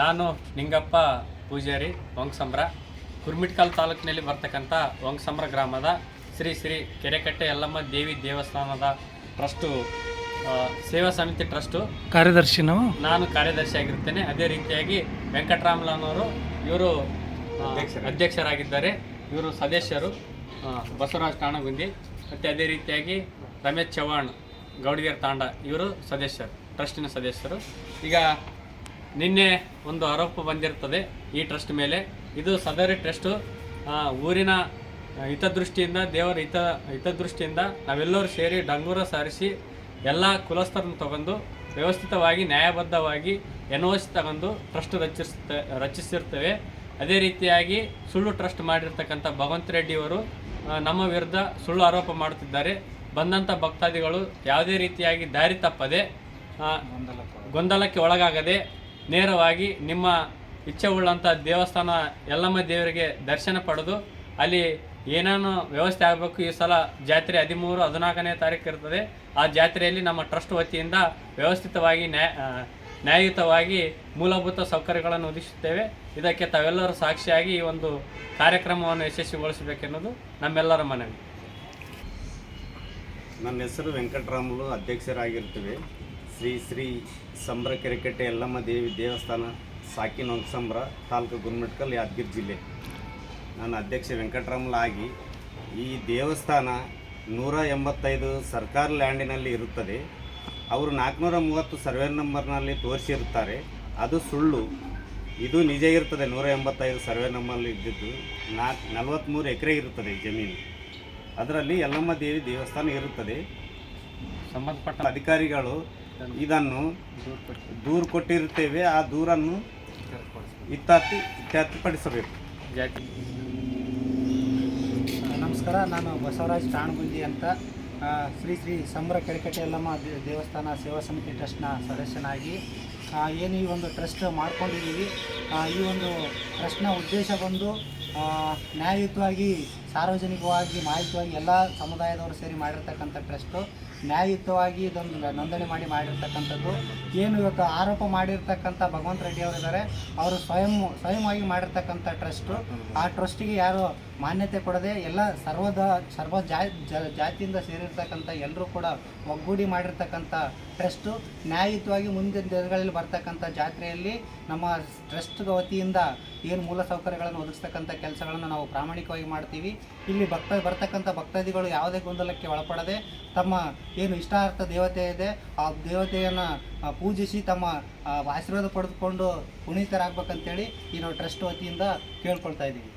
ನಾನು ನಿಂಗಪ್ಪ ಪೂಜಾರಿ ವಂಗಸಂಬ್ರ ಕುರ್ಮಿಟ್ಕಲ್ ತಾಲೂಕಿನಲ್ಲಿ ಬರ್ತಕ್ಕಂಥ ವಂಗಸಂಬ್ರ ಗ್ರಾಮದ ಶ್ರೀ ಶ್ರೀ ಕೆರೆಕಟ್ಟೆ ಯಲ್ಲಮ್ಮ ದೇವಿ ದೇವಸ್ಥಾನದ ಟ್ರಸ್ಟು ಸೇವಾ ಸಮಿತಿ ಟ್ರಸ್ಟು. ಕಾರ್ಯದರ್ಶಿ ನಾವು? ನಾನು ಕಾರ್ಯದರ್ಶಿ ಆಗಿರ್ತೇನೆ ಅದೇ ರೀತಿಯಾಗಿ ವೆಂಕಟರಾಮಲನವರು ಇವರು ಅಧ್ಯಕ್ಷರಾಗಿದ್ದಾರೆ. ಇವರು ಸದಸ್ಯರು ಬಸವರಾಜ್ ಕಾಣಗುಂದಿ ಮತ್ತು ಅದೇ ರೀತಿಯಾಗಿ ರಮೇಶ್ ಚವ್ಹಾಣ್ ಗೌಡಿಗೇರ್ ತಾಂಡ ಇವರು ಸದಸ್ಯರು ಟ್ರಸ್ಟಿನ ಸದಸ್ಯರು. ಈಗ ನಿನ್ನೆ ಒಂದು ಆರೋಪ ಬಂದಿರ್ತದೆ ಈ ಟ್ರಸ್ಟ್ ಮೇಲೆ. ಇದು ಸದರಿ ಟ್ರಸ್ಟು. ಊರಿನ ಹಿತದೃಷ್ಟಿಯಿಂದ, ದೇವರ ಹಿತ, ಹಿತದೃಷ್ಟಿಯಿಂದ ನಾವೆಲ್ಲರೂ ಸೇರಿ ಡಂಗೂರ ಸಾರಿಸಿ ಎಲ್ಲ ಕುಲಸ್ಥರನ್ನು ತಗೊಂಡು ವ್ಯವಸ್ಥಿತವಾಗಿ, ನ್ಯಾಯಬದ್ಧವಾಗಿ ಎನ್ ಒ ಸಿ ತಗೊಂಡು ಟ್ರಸ್ಟ್ ರಚಿಸ್ತ ರಚಿಸಿರ್ತೇವೆ. ಅದೇ ರೀತಿಯಾಗಿ ಸುಳ್ಳು ಟ್ರಸ್ಟ್ ಮಾಡಿರ್ತಕ್ಕಂಥ ಭಗವಂತ ರೆಡ್ಡಿಯವರು ನಮ್ಮ ವಿರುದ್ಧ ಸುಳ್ಳು ಆರೋಪ ಮಾಡುತ್ತಿದ್ದಾರೆ. ಬಂದಂಥ ಭಕ್ತಾದಿಗಳು ಯಾವುದೇ ರೀತಿಯಾಗಿ ದಾರಿ ತಪ್ಪದೆ ಗೊಂದಲಕ್ಕೆ ಒಳಗಾಗದೆ ನೇರವಾಗಿ ನಿಮ್ಮ ಇಚ್ಛೆ ಉಳ್ಳಂಥ ದೇವಸ್ಥಾನ ಯಲ್ಲಮ್ಮ ದೇವರಿಗೆ ದರ್ಶನ ಪಡೆದು ಅಲ್ಲಿ ಏನೇನು ವ್ಯವಸ್ಥೆ ಆಗಬೇಕು ಈ ಸಲ ಜಾತ್ರೆ ಹದಿಮೂರು, ಹದಿನಾಲ್ಕನೇ ತಾರೀಕು ಇರ್ತದೆ. ಆ ಜಾತ್ರೆಯಲ್ಲಿ ನಮ್ಮ ಟ್ರಸ್ಟ್ ವತಿಯಿಂದ ವ್ಯವಸ್ಥಿತವಾಗಿ ನ್ಯಾಯ ನ್ಯಾಯಯುತವಾಗಿ ಮೂಲಭೂತ ಸೌಕರ್ಯಗಳನ್ನು ಒದಗಿಸುತ್ತೇವೆ. ಇದಕ್ಕೆ ತಾವೆಲ್ಲರೂ ಸಾಕ್ಷಿಯಾಗಿ ಈ ಒಂದು ಕಾರ್ಯಕ್ರಮವನ್ನು ಯಶಸ್ವಿಗೊಳಿಸಬೇಕೆನ್ನುವುದು ನಮ್ಮೆಲ್ಲರ ಮನವಿ. ನನ್ನ ಹೆಸರು ವೆಂಕಟರಾಮುಲು, ಅಧ್ಯಕ್ಷರಾಗಿರ್ತೀವಿ. ಶ್ರೀ ಶ್ರೀ ಸಂಬ್ರ ಕೆರೆಕಟ್ಟೆ ಯಲ್ಲಮ್ಮ ದೇವಿ ದೇವಸ್ಥಾನ ಸಾಕಿನ ಸಂಬ್ರ, ತಾಲೂಕು ಗುರುಮಿಟ್ಕಲ್, ಯಾದಗಿರಿ ಜಿಲ್ಲೆ. ನಾನು ಅಧ್ಯಕ್ಷ ವೆಂಕಟರಾಮುಲು ಆಗಿ ಈ ದೇವಸ್ಥಾನ ನೂರ ಎಂಬತ್ತೈದು ಸರ್ಕಾರ ಲ್ಯಾಂಡಿನಲ್ಲಿ ಇರುತ್ತದೆ. ಅವರು ನಾಲ್ಕುನೂರ ಮೂವತ್ತು ಸರ್ವೆ ನಂಬರ್ನಲ್ಲಿ ತೋರಿಸಿರುತ್ತಾರೆ. ಅದು ಸುಳ್ಳು. ಇದು ನಿಜ ಇರ್ತದೆ, ನೂರ ಎಂಬತ್ತೈದು ಸರ್ವೆ ನಂಬರ್ನಲ್ಲಿ ಇದ್ದಿದ್ದು. ನಾಲ್ಕು ನಲವತ್ತ್ಮೂರು ಎಕರೆ ಇರುತ್ತದೆ ಜಮೀನು. ಅದರಲ್ಲಿ ಯಲ್ಲಮ್ಮ ದೇವಿ ದೇವಸ್ಥಾನ ಇರುತ್ತದೆ. ಸಂಬಂಧಪಟ್ಟ ಅಧಿಕಾರಿಗಳು ಇದನ್ನು ದೂರು ಕೊಟ್ಟಿರ್ತೇವೆ ಆ ದೂರನ್ನು ಇತ್ಯರ್ಥಿ ಇತ್ಯರ್ಥಪಡಿಸಬೇಕು. ಜಾತಿ. ನಮಸ್ಕಾರ ನಾನು ಬಸವರಾಜ್ ಟಾಣಗುಂದಿ ಅಂತ. ಶ್ರೀ ಶ್ರೀ ಸಂಬ್ರ ಕೆಳಕಟ್ಟೆ ಯಲ್ಲಮ್ಮ ದೇವಸ್ಥಾನ ಸೇವಾ ಸಮಿತಿ ಟ್ರಸ್ಟ್ನ ಸದಸ್ಯನಾಗಿ. ಆ, ಏನು ಈ ಒಂದು ಟ್ರಸ್ಟ್ ಮಾಡ್ಕೊಂಡಿದ್ದೀವಿ ಈ ಒಂದು ಟ್ರಸ್ಟ್ನ ಉದ್ದೇಶ ಬಂದು ನ್ಯಾಯಯುತವಾಗಿ ಸಾರ್ವಜನಿಕವಾಗಿ ಮಾಹಿತಿಯಾಗಿ ಎಲ್ಲ ಸಮುದಾಯದವರು ಸೇರಿ ಮಾಡಿರ್ತಕ್ಕಂಥ ಟ್ರಸ್ಟು, ನ್ಯಾಯಯುತವಾಗಿ ಇದೊಂದು ನೋಂದಣಿ ಮಾಡಿ ಮಾಡಿರ್ತಕ್ಕಂಥದ್ದು. ಏನು ಇವತ್ತು ಆರೋಪ ಮಾಡಿರ್ತಕ್ಕಂಥ ಭಗವಂತ ರೆಡ್ಡಿ ಅವರು ಇದ್ದಾರೆ ಅವರು ಸ್ವಯಂ, ಸ್ವಯಂವಾಗಿ ಮಾಡಿರ್ತಕ್ಕಂಥ ಟ್ರಸ್ಟು. ಆ ಟ್ರಸ್ಟಿಗೆ ಯಾರು ಮಾನ್ಯತೆ ಕೊಡದೆ ಎಲ್ಲ ಸರ್ವದ ಸರ್ವ ಜಾತಿಯಿಂದ ಸೇರಿರ್ತಕ್ಕಂಥ ಎಲ್ಲರೂ ಕೂಡ ಒಗ್ಗೂಡಿ ಮಾಡಿರ್ತಕ್ಕಂಥ ಟ್ರಸ್ಟು, ನ್ಯಾಯಯುತವಾಗಿ ಮುಂದಿನ ದಿನಗಳಲ್ಲಿ ಬರ್ತಕ್ಕಂಥ ಜಾತ್ರೆಯಲ್ಲಿ ನಮ್ಮ ಟ್ರಸ್ಟ್ ವತಿಯಿಂದ ಏನು ಮೂಲ ಸೌಕರ್ಯಗಳನ್ನು ಒದಗಿಸ್ತಕ್ಕಂಥ ಕೆಲಸಗಳನ್ನು ನಾವು ಪ್ರಾಮಾಣಿಕವಾಗಿ ಮಾಡ್ತೀವಿ. ಇಲ್ಲಿ ಭಕ್ತ ಬರ್ತಕ್ಕಂಥ ಭಕ್ತಾದಿಗಳು ಯಾವುದೇ ಗೊಂದಲಕ್ಕೆ ಒಳಪಡದೆ ತಮ್ಮ ಏನು ಇಷ್ಟಾರ್ಥ ದೇವತೆ ಇದೆ, ಆ ದೇವತೆಯನ್ನು ಪೂಜಿಸಿ ತಮ್ಮ ಆಶೀರ್ವಾದ ಪಡೆದುಕೊಂಡು ಪುನೀತರಾಗಬೇಕಂತೇಳಿ ಈ ನಾವು ಟ್ರಸ್ಟ್ ವತಿಯಿಂದ ಕೇಳ್ಕೊಳ್ತಾ ಇದ್ದೀವಿ.